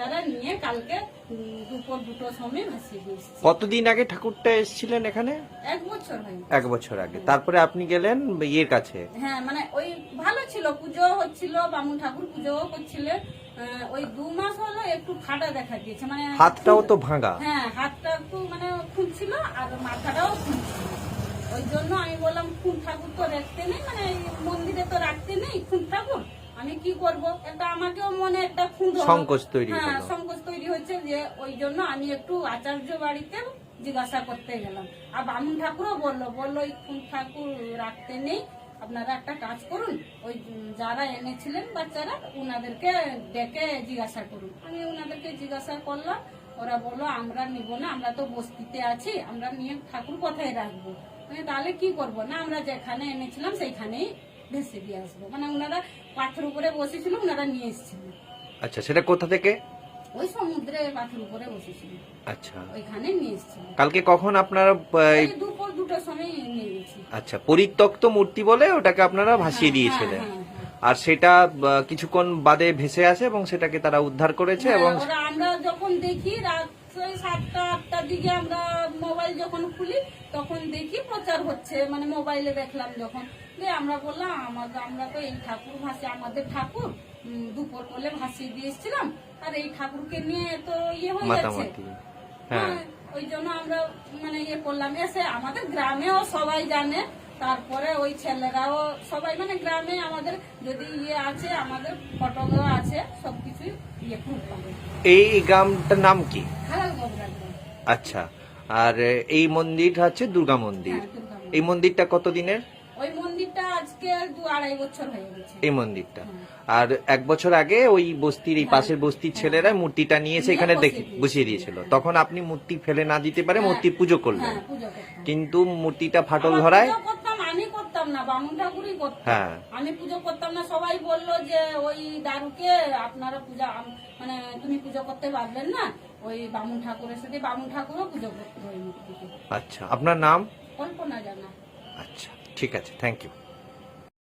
বাচ্চারা নিয়ে কালকে দুপুর দুটোর সময় ভাসিয়ে কতদিন আগে ঠাকুরটা এসেছিলেন এখানে? এক বছর হয় এক বছর আগে। তারপরে আপনি গেলেন ইয়ের কাছে? হ্যাঁ মানে ওই ভালো ছিল পুজো হচ্ছিল বামুন ঠাকুর পুজোও করছিল। ওই দু মাস হলো একটু ফাটা দেখা দিয়েছে মানে হাতটাও তো ভাঙা। হ্যাঁ হাতটা একটু মানে খুলছিল আর মাথাটাও খুলছিল। ওই জন্য আমি বললাম খুন ঠাকুর তো রাখতে নেই মানে মন্দিরে তো রাখতে নেই খুন ঠাকুর। আমি কি করব? একটা আমাকেও মনে একটা খুন সংকোচ তৈরি হ্যাঁ। সংকোচ তৈরি হচ্ছে যে ওই জন্য আমি একটু আচার্য বাড়িতে জিজ্ঞাসা করতে গেলাম। আর বামুন ঠাকুরও বলল বলল ওই খুন ঠাকুর রাখতে নেই। আপনারা একটা কাজ করুন। ওই যারা এনেছিলেন বাচ্চারা ওনাদেরকে ডেকে জিজ্ঞাসা করুন। আমি ওনাদেরকে জিজ্ঞাসা করলাম। ওরা বলল আমরা নিব না আমরা তো বস্তিতে আছি আমরা নিয়ে ঠাকুর কোথায় রাখব? তাহলে কি করব? না আমরা যেখানে এনেছিলাম সেইখানেই ভেসে দিয়ে আসব। মানে ওনারা পাথর উপরে বসেছিল ওনারা নিয়ে এসেছিলেন আচ্ছা সেটা কোথা থেকে? ওই সমুদ্রে পাথর উপরে বসেছিল। আচ্ছা। ওইখানে নিয়ে এসেছিল। কালকে কখন আপনারা এই দুপুর দুটোর সময় নিয়ে গেছি। আচ্ছা পরিত্যক্ত মূর্তি বলে ওটাকে আপনারা ভাসিয়ে দিয়েছিলেন। হ্যাঁ, হ্যাঁ, আর সেটা কিছুক্ষণ বাদে ভেসে আসে এবং সেটাকে তারা উদ্ধার করেছে হ্যাঁ, এবং আমরা যখন দেখি রাত সাতটা আটটার দিকে আমরা মোবাইল যখন খুলি তখন দেখি প্রচার হচ্ছে। মানে মোবাইলে দেখলাম যখন। যে আমরা বললাম আমাদের আমরা তো এই ঠাকুর ভাসি আমাদের ঠাকুর দুপুর করলে ভাসিয়ে দিয়ে আর এই ঠাকুরকে নিয়ে তো ইয়ে হয়ে যাচ্ছে। হ্যাঁ। হ্যাঁ, ওই জন্য আমরা মানে ইয়ে করলাম। এসে আমাদের গ্রামেও সবাই জানে। তারপরে ওই ছেলেরাও সবাই মানে গ্রামে আমাদের যদি ইয়ে আছে আমাদের ফটোগুলো আছে সবকিছুই ইয়ে প্রুফ এই গ্রামটার নাম কি? গ্রাম। আচ্ছা। আর এই মন্দির হচ্ছে দুর্গা মন্দির। হ্যাঁ, দুর্গা মন্দির। এই মন্দিরটা কতদিনের? ওই মন্দিরটা আজকে দু আড়াই বছর হয়ে গেছে। এই মন্দিরটা। আর এক বছর আগে ওই বস্তির এই পাশের বস্তির ছেলেরা মূর্তিটা নিয়ে এসে এখানে দিয়েছিল। বসিয়ে দিয়েছিল। তখন আপনি মূর্তি ফেলে না দিতে পারে মূর্তি পুজো করলেন। হ্যাঁ কিন্তু মূর্তিটা ফাটল ধরায় আমি করতাম না বামুন ঠাকুরই করতাম। হ্যাঁ। আমি পুজো করতাম না সবাই বলল যে ওই দারুকে আপনারা পূজা মানে তুমি পুজো করতে পারবেন না। ওই বামুন ঠাকুরের সাথে বামুন ঠাকুরও পুজো করতে মূর্তিকে আচ্ছা আপনার নাম? কল্পনা জানা। আচ্ছা ঠিক আছে থ্যাংক ইউ